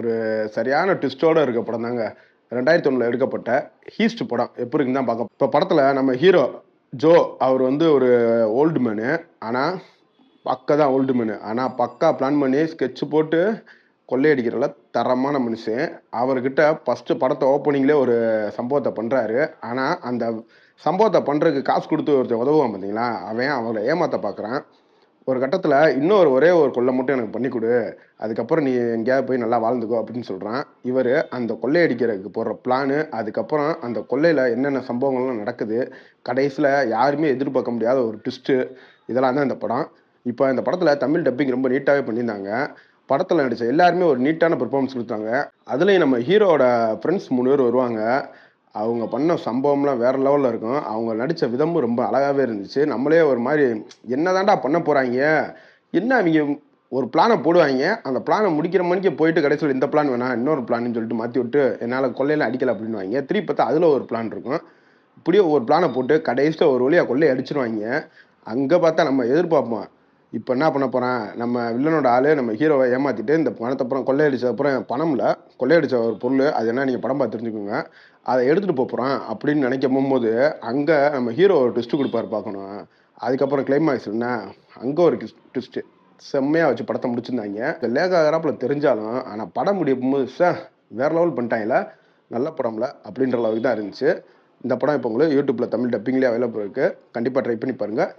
ஒரு சரியான ட்விஸ்டோடு இருக்க படம் தாங்க. ரெண்டாயிரத்தி ஒன்றில் எடுக்கப்பட்ட ஹீஸ்ட் படம். எப்படி இருக்குன்னு தான் பார்க்க இப்போ படத்தில் நம்ம ஹீரோ ஜோ அவர் வந்து ஒரு ஓல்டு மேனு ஆனால் பக்கா தான் ஓல்டு மேனு ஆனால் பக்கா பிளான் பண்ணி ஸ்கெட்ச் போட்டு கொள்ளையடிக்கிறல தரமான மனுஷன். அவர்கிட்ட ஃபஸ்ட்டு படத்தை ஓப்பனிங்லே ஒரு சம்பவத்தை பண்ணுறாரு ஆனால் அந்த சம்பவத்தை பண்ணுறதுக்கு காசு கொடுத்து ஒருத்தர் உதவுவான் பார்த்தீங்களா அவன் அவரை ஏமாற்ற பார்க்குறான் ஒரு கட்டத்தில் இன்னொரு ஒரே ஒரு கொள்ளை மட்டும் எனக்கு பண்ணி கொடு. அதுக்கப்புறம் நீ எங்கேயாவது போய் நல்லா வாழ்ந்துக்கோ அப்படின்னு சொல்கிறான் இவர் அந்த கொள்ளையடிக்கிறதுக்கு போடுற பிளானு அதுக்கப்புறம் அந்த கொள்ளையில் என்னென்ன சம்பவங்கள்லாம் நடக்குது கடைசியில் யாருமே எதிர்பார்க்க முடியாத ஒரு ட்விஸ்ட்டு இதெல்லாம் தான் இந்த படம். இப்போ இந்த படத்தில் தமிழ் டப்பிங் ரொம்ப நீட்டாகவே பண்ணியிருந்தாங்க. படத்தில் நடித்த எல்லாருமே ஒரு நீட்டான பெர்ஃபார்மன்ஸ் கொடுத்தாங்க. அதுலேயும் நம்ம ஹீரோட ஃப்ரெண்ட்ஸ் மூணு பேர் வருவாங்க. அவங்க பண்ண சம்பவம்லாம் வேற லெவலில் இருக்கும். அவங்க நடித்த விதமும் ரொம்ப அழகாகவே இருந்துச்சு. நம்மளே ஒரு மாதிரி என்னதான்டா பண்ண போகிறாங்க என்ன அவங்க ஒரு பிளானை போடுவாங்க? அந்த பிளானை முடிக்கிற மணிக்கு போயிட்டு கடைசியில் இந்த பிளான் வேணாம் இன்னொரு பிளான்னு சொல்லிட்டு மாற்றி விட்டு என்னால் கொள்ளையில அடிக்கலை அப்படின்வாங்க திருப்பி பார்த்தா அதில் ஒரு பிளான் இருக்கும். இப்படியே ஒரு பிளானை போட்டு கடைசியில் ஒரு வழியாக கொள்ளையை அடிச்சிருவாங்க. அங்கே பார்த்தா நம்ம எதிர்பார்ப்போம் இப்போ என்ன பண்ண போகிறான் நம்ம வில்லனோட ஆளு நம்ம ஹீரோவை ஏமாற்றிட்டு இந்த பணத்தை அப்புறம் கொள்ளையடிச்ச அப்புறம் பணம்ல கொள்ளையடிச்ச ஒரு பொருள் அது என்ன நீங்கள் படம் பார்த்து தெரிஞ்சுக்கோங்க. அதை எடுத்துகிட்டு போகிறான் அப்படின்னு நினைக்க போகும்போது அங்கே நம்ம ஹீரோ ஒரு ட்விஸ்ட்டு கொடுப்பாரு பார்க்கணும். அதுக்கப்புறம் கிளைமாக்ஸ் என்ன? அங்கே ஒரு ட்விஸ்ட்டு செம்மையாக வச்சு படத்தை முடிச்சிருந்தாங்க. இந்த லேகாகராப்பில் தெரிஞ்சாலும் ஆனால் படம் முடியும் போது சார் வேறு லெவல் பண்ணிட்டாங்களே நல்ல படம்ல அப்படின்ற அளவுக்கு தான் இருந்துச்சு. இந்த படம் இப்போ உங்களுக்கு யூடியூப்பில் தமிழ் டப்பிங்லேயே அவைலபிள் இருக்குது கண்டிப்பாக ட்ரை பண்ணி பாருங்கள்